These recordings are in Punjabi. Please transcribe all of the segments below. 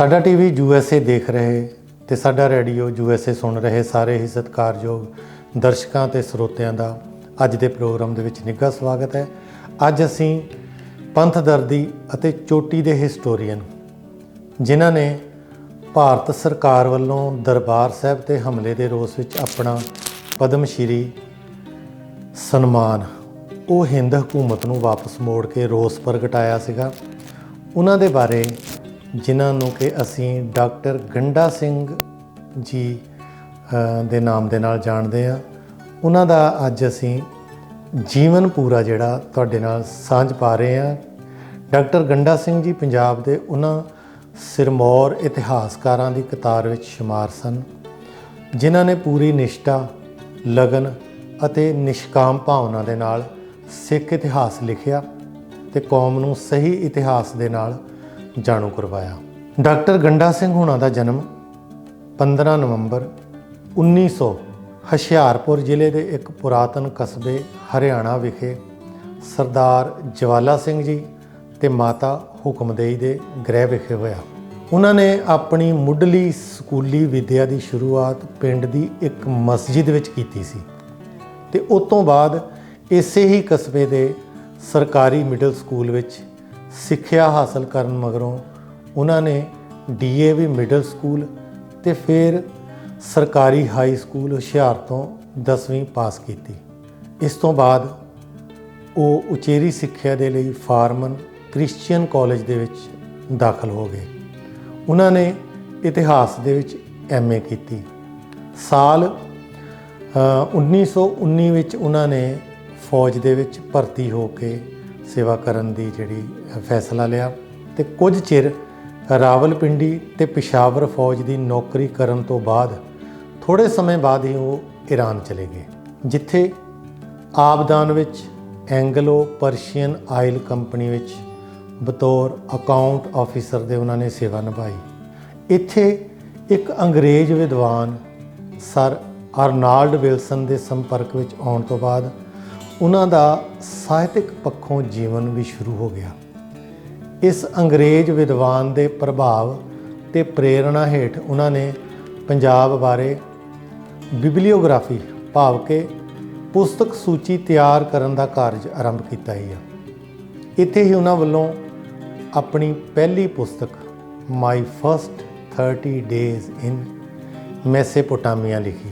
ਸਾਡਾ ਟੀਵੀ ਯੂਐਸਏ ਦੇਖ ਰਹੇ ਤੇ ਸਾਡਾ ਰੇਡੀਓ ਯੂਐਸਏ ਸੁਣ ਰਹੇ ਸਾਰੇ ਹੀ ਸਤਿਕਾਰਯੋਗ ਦਰਸ਼ਕਾਂ ਤੇ ਸਰੋਤਿਆਂ ਦਾ ਅੱਜ ਦੇ ਪ੍ਰੋਗਰਾਮ ਦੇ ਵਿੱਚ ਨਿੱਘਾ ਸਵਾਗਤ ਹੈ। ਅੱਜ ਅਸੀਂ ਪੰਥ ਦਰਦੀ ਅਤੇ ਚੋਟੀ ਦੇ ਹਿਸਟੋਰੀਅਨ ਜਿਨ੍ਹਾਂ ਨੇ ਭਾਰਤ ਸਰਕਾਰ ਵੱਲੋਂ ਦਰਬਾਰ ਸਾਹਿਬ ਤੇ ਹਮਲੇ ਦੇ ਰੋਸ ਵਿੱਚ ਆਪਣਾ ਪਦਮ ਸ਼੍ਰੀ ਸਨਮਾਨ ਉਹ ਹਿੰਦ ਹਕੂਮਤ ਨੂੰ ਵਾਪਸ ਮੋੜ ਕੇ ਰੋਸ ਪ੍ਰਗਟਾਇਆ ਸੀਗਾ। ਉਹਨਾਂ ਦੇ ਬਾਰੇ ਜਿਨ੍ਹਾਂ ਨੂੰ ਕਿ ਅਸੀਂ ਡਾਕਟਰ ਗੰਡਾ ਸਿੰਘ ਜੀ ਦੇ ਨਾਮ ਦੇ ਨਾਲ ਜਾਣਦੇ ਆ ਉਹਨਾਂ ਦਾ ਅੱਜ ਅਸੀਂ ਜੀਵਨ ਪੂਰਾ ਜਿਹੜਾ ਤੁਹਾਡੇ ਨਾਲ ਸਾਂਝ ਪਾ ਰਹੇ ਆ ਡਾਕਟਰ ਗੰਡਾ ਸਿੰਘ ਜੀ ਪੰਜਾਬ ਦੇ ਉਹਨਾਂ ਸਿਰਮੌਰ ਇਤਿਹਾਸਕਾਰਾਂ ਦੀ ਕਤਾਰ ਵਿੱਚ ਸ਼ੁਮਾਰ ਸਨ, ਜਿਨ੍ਹਾਂ ਨੇ ਪੂਰੀ ਨਿਸ਼ਠਾ, ਲਗਨ ਅਤੇ ਨਿਸ਼ਕਾਮ ਭਾਵਨਾ ਦੇ ਨਾਲ ਸਿੱਖ ਇਤਿਹਾਸ ਲਿਖਿਆ ਤੇ ਕੌਮ ਨੂੰ ਸਹੀ ਇਤਿਹਾਸ ਦੇ ਨਾਲ ਜਾਣੂ ਕਰਵਾਇਆ। ਡਾਕਟਰ ਗੰਡਾ ਸਿੰਘ ਹੁਣਾਂ ਦਾ ਜਨਮ 15 ਨਵੰਬਰ 1900 ਹੁਸ਼ਿਆਰਪੁਰ ਜ਼ਿਲ੍ਹੇ ਦੇ ਇੱਕ ਪੁਰਾਤਨ ਕਸਬੇ ਹਰਿਆਣਾ ਵਿਖੇ ਸਰਦਾਰ ਜਵਾਲਾ ਸਿੰਘ ਜੀ ਤੇ ਮਾਤਾ ਹੁਕਮਦੇਈ ਦੇ ਗ੍ਰਹਿ ਵਿਖੇ ਹੋਇਆ। ਉਹਨਾਂ ਨੇ ਆਪਣੀ ਮੁੱਢਲੀ ਸਕੂਲੀ ਵਿੱਦਿਆ ਦੀ ਸ਼ੁਰੂਆਤ ਪਿੰਡ ਦੀ ਇੱਕ ਮਸਜਿਦ ਵਿੱਚ ਕੀਤੀ ਸੀ ਤੇ ਉਸ ਤੋਂ ਬਾਅਦ ਇਸੇ ਹੀ ਕਸਬੇ ਦੇ ਸਰਕਾਰੀ ਮਿਡਲ ਸਕੂਲ ਵਿੱਚ ਸਿੱਖਿਆ ਹਾਸਲ ਕਰਨ ਮਗਰੋਂ ਉਹਨਾਂ ਨੇ ਡੀਏਵੀ ਮਿਡਲ ਸਕੂਲ ਤੇ ਫਿਰ ਸਰਕਾਰੀ ਹਾਈ ਸਕੂਲ ਹੁਸ਼ਿਆਰ ਤੋਂ 10ਵੀਂ ਪਾਸ ਕੀਤੀ। ਇਸ ਤੋਂ ਬਾਅਦ ਉਹ ਉਚੇਰੀ ਸਿੱਖਿਆ ਦੇ ਲਈ ਫਾਰਮਨ ਕ੍ਰਿਸਚੀਅਨ ਕਾਲਜ ਦੇ ਵਿੱਚ ਦਾਖਲ ਹੋ ਗਏ। ਉਹਨਾਂ ਨੇ ਇਤਿਹਾਸ ਦੇ ਵਿੱਚ ਐਮਏ ਕੀਤੀ। ਸਾਲ ਅ, 1919 ਵਿੱਚ ਉਹਨਾਂ ਨੇ ਫੌਜ ਦੇ ਵਿੱਚ ਭਰਤੀ ਹੋ ਕੇ ਸੇਵਾ ਕਰਨ ਦੀ ਜਿਹੜੀ ਫੈਸਲਾ ਲਿਆ ਤੇ ਕੁਝ ਚਿਰ ਰਾਵਲਪਿੰਡੀ ਤੇ ਪਿਸ਼ਾਵਰ ਫੌਜ ਦੀ ਨੌਕਰੀ ਕਰਨ ਤੋਂ ਬਾਅਦ ਥੋੜੇ ਸਮੇਂ ਬਾਅਦ ਹੀ ਉਹ ਈਰਾਨ ਚਲੇ ਗਏ, ਜਿੱਥੇ ਆਬਦਾਨ ਵਿੱਚ ਐਂਗਲੋ ਪਰਸ਼ੀਅਨ ਆਇਲ ਕੰਪਨੀ ਵਿੱਚ ਬਤੌਰ ਅਕਾਊਂਟ ਆਫੀਸਰ ਦੇ ਉਹਨਾਂ ਨੇ ਸੇਵਾ ਨਿਭਾਈ। ਇੱਥੇ ਇੱਕ ਅੰਗਰੇਜ਼ ਵਿਦਵਾਨ ਸਰ ਅਰਨਾਲਡ ਵਿਲਸਨ ਦੇ ਸੰਪਰਕ ਵਿੱਚ ਆਉਣ ਤੋਂ ਬਾਅਦ ਉਹਨਾਂ ਦਾ ਸਾਹਿਤਿਕ ਪੱਖੋਂ ਜੀਵਨ ਵੀ ਸ਼ੁਰੂ ਹੋ ਗਿਆ। ਇਸ ਅੰਗਰੇਜ਼ ਵਿਦਵਾਨ ਦੇ ਪ੍ਰਭਾਵ ਤੇ ਪ੍ਰੇਰਣਾ ਹੇਠ ਉਹਨਾਂ ਨੇ ਪੰਜਾਬ ਬਾਰੇ ਬਿਬਲੀਓਗ੍ਰਾਫੀ ਭਾਵ ਕਿ ਪੁਸਤਕ ਸੂਚੀ ਤਿਆਰ ਕਰਨ ਦਾ ਕਾਰਜ ਆਰੰਭ ਕੀਤਾ ਹੀ ਆ। ਇੱਥੇ ਹੀ ਉਹਨਾਂ ਵੱਲੋਂ ਆਪਣੀ ਪਹਿਲੀ ਪੁਸਤਕ ਮਾਈ ਫਰਸਟ 30 ਡੇਜ਼ ਇਨ ਮੈਸੇਪੋਟਾਮੀਆ ਲਿਖੀ।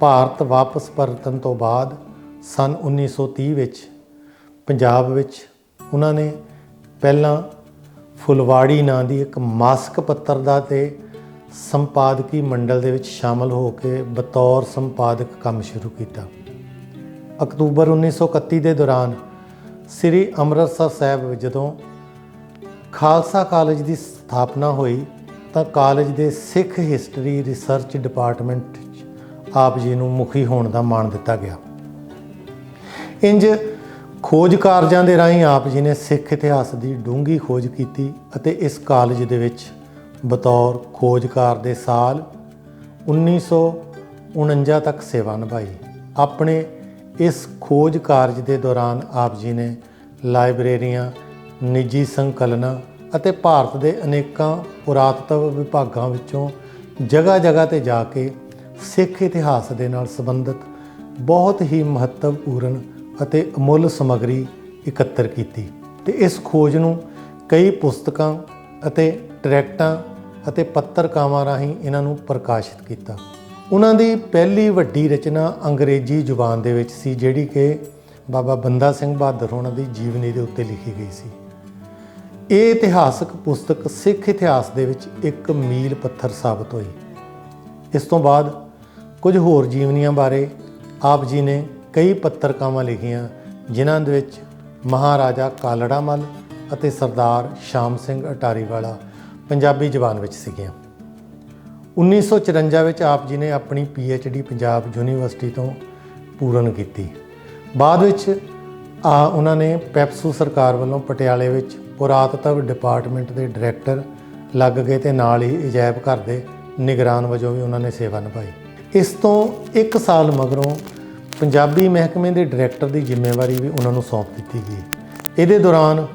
ਭਾਰਤ ਵਾਪਸ ਪਰਤਣ ਤੋਂ ਬਾਅਦ ਸਨ 1930 ਵਿੱਚ, ਪੰਜਾਬ ਵਿੱਚ ਉਹਨਾਂ ਨੇ ਪਹਿਲਾਂ ਫੁਲਵਾੜੀ ਨਾਂ ਦੀ ਇੱਕ ਮਾਸਕ ਪੱਤਰ ਦਾ ਤੇ ਸੰਪਾਦਕੀ ਮੰਡਲ ਦੇ ਵਿੱਚ ਸ਼ਾਮਲ ਹੋ ਕੇ ਬਤੌਰ ਸੰਪਾਦਕ ਕੰਮ ਸ਼ੁਰੂ ਕੀਤਾ। ਅਕਤੂਬਰ 1931 ਦੇ ਦੌਰਾਨ ਸ੍ਰੀ ਅੰਮ੍ਰਿਤਸਰ ਸਾਹਿਬ ਜਦੋਂ ਖਾਲਸਾ ਕਾਲਜ ਦੀ ਸਥਾਪਨਾ ਹੋਈ, ਤਾਂ ਕਾਲਜ ਦੇ ਸਿੱਖ ਹਿਸਟਰੀ ਰਿਸਰਚ ਡਿਪਾਰਟਮੈਂਟ 'ਚ ਆਪ ਜੀ ਨੂੰ ਮੁਖੀ ਹੋਣ ਦਾ ਮਾਣ ਦਿੱਤਾ ਗਿਆ। ਇੰਜ ਖੋਜ ਕਾਰਜਾਂ ਦੇ ਰਾਹੀਂ ਆਪ ਜੀ ਨੇ ਸਿੱਖ ਇਤਿਹਾਸ ਦੀ ਡੂੰਘੀ ਖੋਜ ਕੀਤੀ ਅਤੇ ਇਸ ਕਾਲਜ ਦੇ ਵਿੱਚ ਬਤੌਰ ਖੋਜਕਾਰ ਦੇ ਸਾਲ 1949 ਤੱਕ ਸੇਵਾ ਨਿਭਾਈ। ਆਪਣੇ ਇਸ ਖੋਜ ਕਾਰਜ ਦੇ ਦੌਰਾਨ ਆਪ ਜੀ ਨੇ ਲਾਇਬ੍ਰੇਰੀਆਂ, ਨਿੱਜੀ ਸੰਕਲਨਾਂ ਅਤੇ ਭਾਰਤ ਦੇ ਅਨੇਕਾਂ ਪੁਰਾਤਤਵ ਵਿਭਾਗਾਂ ਵਿੱਚੋਂ ਜਗ੍ਹਾ ਜਗ੍ਹਾ ਤੇ ਜਾ ਕੇ ਸਿੱਖ ਇਤਿਹਾਸ ਦੇ ਨਾਲ ਸੰਬੰਧਿਤ ਬਹੁਤ ਹੀ ਮਹੱਤਵਪੂਰਨ ਅਤੇ ਅਮੁੱਲ ਸਮੱਗਰੀ ਇਕੱਤਰ ਕੀਤੀ ਤੇ ਇਸ ਖੋਜ ਨੂੰ ਕਈ ਪੁਸਤਕਾਂ ਅਤੇ ਟਰੈਕਟਾਂ ਅਤੇ ਪੱਤਰਕਾਵਾਂ ਰਾਹੀਂ ਇਹਨਾਂ ਨੂੰ ਪ੍ਰਕਾਸ਼ਿਤ ਕੀਤਾ। ਉਹਨਾਂ ਦੀ ਪਹਿਲੀ ਵੱਡੀ ਰਚਨਾ ਅੰਗਰੇਜ਼ੀ ਜ਼ੁਬਾਨ ਦੇ ਵਿੱਚ ਸੀ, ਜਿਹੜੀ ਕਿ ਬਾਬਾ ਬੰਦਾ ਸਿੰਘ ਬਹਾਦਰ ਹੋਣਾ ਦੀ ਜੀਵਨੀ ਦੇ ਉੱਤੇ ਲਿਖੀ ਗਈ ਸੀ। ਇਹ ਇਤਿਹਾਸਕ ਪੁਸਤਕ ਸਿੱਖ ਇਤਿਹਾਸ ਦੇ ਵਿੱਚ ਇੱਕ ਮੀਲ ਪੱਥਰ ਸਾਬਤ ਹੋਈ। ਇਸ ਤੋਂ ਬਾਅਦ ਕੁਝ ਹੋਰ ਜੀਵਨੀਆਂ ਬਾਰੇ ਆਪ ਜੀ ਨੇ ਕਈ ਪੱਤਰਕਾਵਾਂ ਲਿਖੀਆਂ, ਜਿਨ੍ਹਾਂ ਦੇ ਵਿੱਚ ਮਹਾਰਾਜਾ ਕਾਲੜਾ ਮੱਲ ਅਤੇ ਸਰਦਾਰ ਸ਼ਾਮ ਸਿੰਘ ਅਟਾਰੀ ਵਾਲਾ ਪੰਜਾਬੀ ਜ਼ਬਾਨ ਵਿੱਚ ਸੀਗੀਆਂ। 1954 ਵਿੱਚ ਆਪ ਜੀ ਨੇ ਆਪਣੀ ਡੀ ਪੰਜਾਬ ਯੂਨੀਵਰਸਿਟੀ ਤੋਂ ਪੂਰਨ ਕੀਤੀ। ਬਾਅਦ ਵਿੱਚ ਆ ਉਹਨਾਂ ਨੇ ਪੈਪਸੂ ਸਰਕਾਰ ਵੱਲੋਂ ਪਟਿਆਲੇ ਵਿੱਚ ਪੁਰਾਤਤਵ ਡਿਪਾਰਟਮੈਂਟ ਦੇ ਡਾਇਰੈਕਟਰ ਲੱਗ ਗਏ ਤੇ ਨਾਲ ਹੀ ਅਜਾਇਬ ਘਰ ਦੇ ਨਿਗਰਾਨ ਵਜੋਂ ਵੀ ਉਹਨਾਂ ਨੇ ਸੇਵਾ ਨਿਭਾਈ। ਇਸ ਤੋਂ 1 ਸਾਲ ਮਗਰੋਂ ਪੰਜਾਬੀ ਮਹਿਕਮੇ ਦੇ ਡਾਇਰੈਕਟਰ ਦੀ ਜ਼ਿੰਮੇਵਾਰੀ ਵੀ ਉਹਨਾਂ ਨੂੰ ਸੌਂਪ ਦਿੱਤੀ ਗਈ। ਇਹਦੇ ਦੌਰਾਨ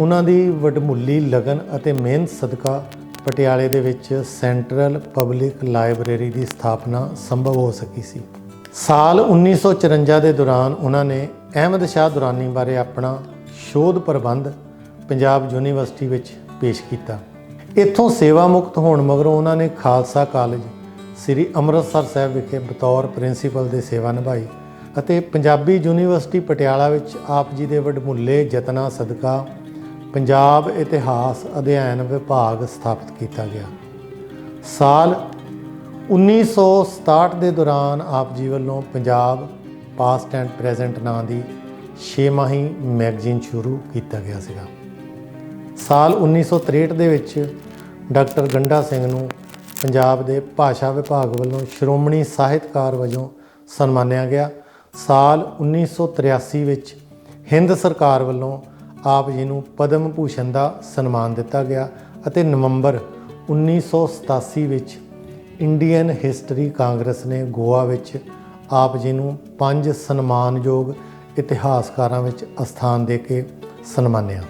ਉਹਨਾਂ ਦੀ ਵਡਮੁੱਲੀ ਲਗਨ ਅਤੇ ਮਿਹਨਤ ਸਦਕਾ ਪਟਿਆਲੇ ਦੇ ਵਿੱਚ ਸੈਂਟਰਲ ਪਬਲਿਕ ਲਾਇਬ੍ਰੇਰੀ ਦੀ ਸਥਾਪਨਾ ਸੰਭਵ ਹੋ ਸਕੀ ਸੀ। ਸਾਲ 1954 ਦੇ ਦੌਰਾਨ ਉਹਨਾਂ ਨੇ ਅਹਿਮਦ ਸ਼ਾਹ ਦੁਰਾਨੀ ਬਾਰੇ ਆਪਣਾ ਸ਼ੋਧ ਪ੍ਰਬੰਧ ਪੰਜਾਬ ਯੂਨੀਵਰਸਿਟੀ ਵਿੱਚ ਪੇਸ਼ ਕੀਤਾ। ਇੱਥੋਂ ਸੇਵਾ ਮੁਕਤ ਹੋਣ ਮਗਰੋਂ ਉਹਨਾਂ ਨੇ ਖਾਲਸਾ ਕਾਲਜ ਸ੍ਰੀ ਅੰਮ੍ਰਿਤਸਰ ਸਾਹਿਬ ਵਿਖੇ ਬਤੌਰ ਪ੍ਰਿੰਸੀਪਲ ਦੇ ਸੇਵਾ ਨਿਭਾਈ। ਅਤੇ ਪੰਜਾਬੀ ਯੂਨੀਵਰਸਿਟੀ ਪਟਿਆਲਾ ਵਿੱਚ ਆਪ ਜੀ ਦੇ ਵਡਮੁੱਲੇ ਯਤਨਾਂ ਸਦਕਾ ਪੰਜਾਬ ਇਤਿਹਾਸ ਅਧਿਐਨ ਵਿਭਾਗ ਸਥਾਪਿਤ ਕੀਤਾ ਗਿਆ। ਸਾਲ 1967 ਦੇ ਦੌਰਾਨ ਆਪ ਜੀ ਵੱਲੋਂ ਪੰਜਾਬ ਪਾਸਟ ਐਂਡ ਪ੍ਰੈਜ਼ੈਂਟ ਨਾਂ ਦੀ 6 ਮਾਹੀ ਮੈਗਜ਼ੀਨ ਸ਼ੁਰੂ ਕੀਤਾ ਗਿਆ ਸੀਗਾ। ਸਾਲ 1963 ਦੇ ਵਿੱਚ ਡਾਕਟਰ ਗੰਡਾ ਸਿੰਘ ਨੂੰ ਪੰਜਾਬ ਦੇ ਭਾਸ਼ਾ ਵਿਭਾਗ ਵੱਲੋਂ ਸ਼੍ਰੋਮਣੀ ਸਾਹਿਤਕਾਰ ਵਜੋਂ ਸਨਮਾਨਿਆ ਗਿਆ ਸਾਲ 1983 ਵਿੱਚ ਹਿੰਦ ਸਰਕਾਰ ਵੱਲੋਂ ਆਪ ਜੀ ਨੂੰ ਪਦਮ ਭੂਸ਼ਣ ਦਾ ਸਨਮਾਨ ਦਿੱਤਾ ਗਿਆ ਅਤੇ ਨਵੰਬਰ 1987 ਵਿੱਚ ਇੰਡੀਅਨ ਹਿਸਟਰੀ ਕਾਂਗਰਸ ਨੇ ਗੋਆ ਵਿੱਚ ਆਪ ਜੀ ਨੂੰ ਪੰਜ ਸਨਮਾਨਯੋਗ ਇਤਿਹਾਸਕਾਰਾਂ ਵਿੱਚ ਅਸਥਾਨ ਦੇ ਕੇ ਸਨਮਾਨਿਆ।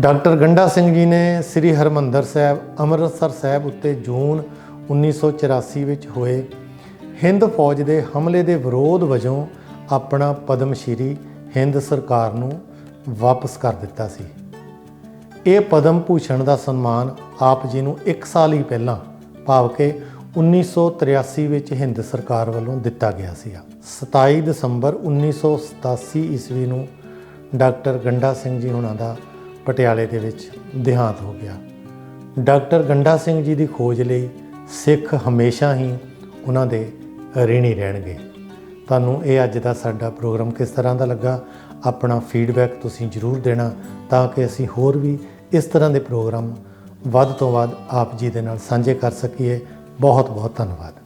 ਡਾਕਟਰ ਗੰਡਾ ਸਿੰਘ ਜੀ ਨੇ ਸ੍ਰੀ ਹਰਮੰਦਰ ਸਾਹਿਬ, ਅੰਮ੍ਰਿਤਸਰ ਸਾਹਿਬ ਉੱਤੇ ਜੂਨ 1984 ਵਿੱਚ ਹੋਏ ਹਿੰਦ ਫੌਜ ਦੇ ਹਮਲੇ ਦੇ ਵਿਰੋਧ ਵਜੋਂ ਆਪਣਾ ਪਦਮ ਸ਼੍ਰੀ ਹਿੰਦ ਸਰਕਾਰ ਨੂੰ ਵਾਪਸ ਕਰ ਦਿੱਤਾ ਸੀ। ਇਹ ਪਦਮ ਭੂਸ਼ਣ ਦਾ ਸਨਮਾਨ ਆਪ ਜੀ ਨੂੰ 1 ਸਾਲ ਹੀ ਪਹਿਲਾਂ ਭਾਵ ਕਿ 1983 ਵਿੱਚ ਹਿੰਦ ਸਰਕਾਰ ਵੱਲੋਂ ਦਿੱਤਾ ਗਿਆ ਸੀ 27 ਦਸੰਬਰ 1987 ਈਸਵੀ ਨੂੰ ਡਾਕਟਰ ਗੰਡਾ ਸਿੰਘ ਜੀ ਹੁਣਾਂ ਦਾ ਪਟਿਆਲੇ ਦੇ ਵਿੱਚ ਦੇਹਾਂਤ ਹੋ ਗਿਆ। ਡਾਕਟਰ ਗੰਡਾ ਸਿੰਘ ਜੀ ਦੀ ਖੋਜ ਲਈ ਸਿੱਖ ਹਮੇਸ਼ਾ ਹੀ ਉਹਨਾਂ ਦੇ ਰਿਣੀ ਰਹਿਣਗੇ। ਤੁਹਾਨੂੰ ਇਹ ਅੱਜ ਦਾ ਸਾਡਾ ਪ੍ਰੋਗਰਾਮ ਕਿਸ ਤਰ੍ਹਾਂ ਦਾ ਲੱਗਾ, ਆਪਣਾ ਫੀਡਬੈਕ ਤੁਸੀਂ ਜਰੂਰ ਦੇਣਾ ਤਾਂ ਕਿ ਅਸੀਂ ਹੋਰ ਵੀ ਇਸ ਤਰ੍ਹਾਂ ਦੇ ਪ੍ਰੋਗਰਾਮ ਵੱਧ ਤੋਂ ਵੱਧ ਆਪ ਜੀ ਦੇ ਨਾਲ ਸਾਂਝੇ ਕਰ ਸਕੀਏ। ਬਹੁਤ ਬਹੁਤ ਧੰਨਵਾਦ।